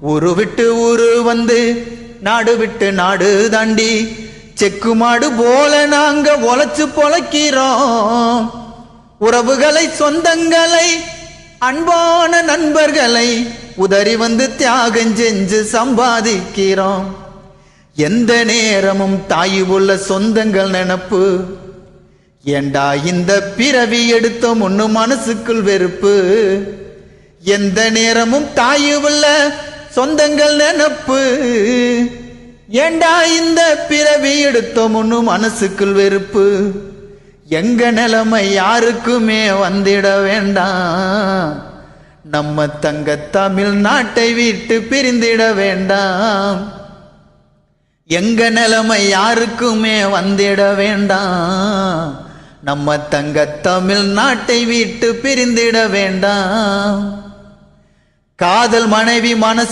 ஊரு விட்டு ஊரு வந்து நாடு விட்டு நாடு தாண்டி செக்கு மாடு போல நாங்க உழைச்சு பொழைக்கிறோம். உறவுகளை சொந்தங்களை அன்பான நண்பர்களை உதறி வந்து தியாகம் செஞ்சு சம்பாதிக்கிறோம். எந்த நேரமும் தாய் உள்ள சொந்தங்கள் நினப்பு. ஏண்டா இந்த பிறவி எடுத்தோம் ஒண்ணு மனசுக்குள் வெறுப்பு. எந்த நேரமும் தாய் உள்ள சொந்தங்கள் நினப்பு. ஏண்டா இந்த பிறவி எடுத்தோம் ஒன்னும் மனசுக்குள் வெறுப்பு? எங்க நிலைமை யாருக்குமே வந்திட வேண்டாம். நம்ம தங்க தமிழ்நாட்டை விட்டு பிரிந்திட வேண்டாம். எங்க நிலைமை யாருக்குமே வந்திட வேண்டாம். நம்ம தங்க தமிழ்நாட்டை விட்டு பிரிந்திட வேண்டாம். காதல் மனைவி மனசு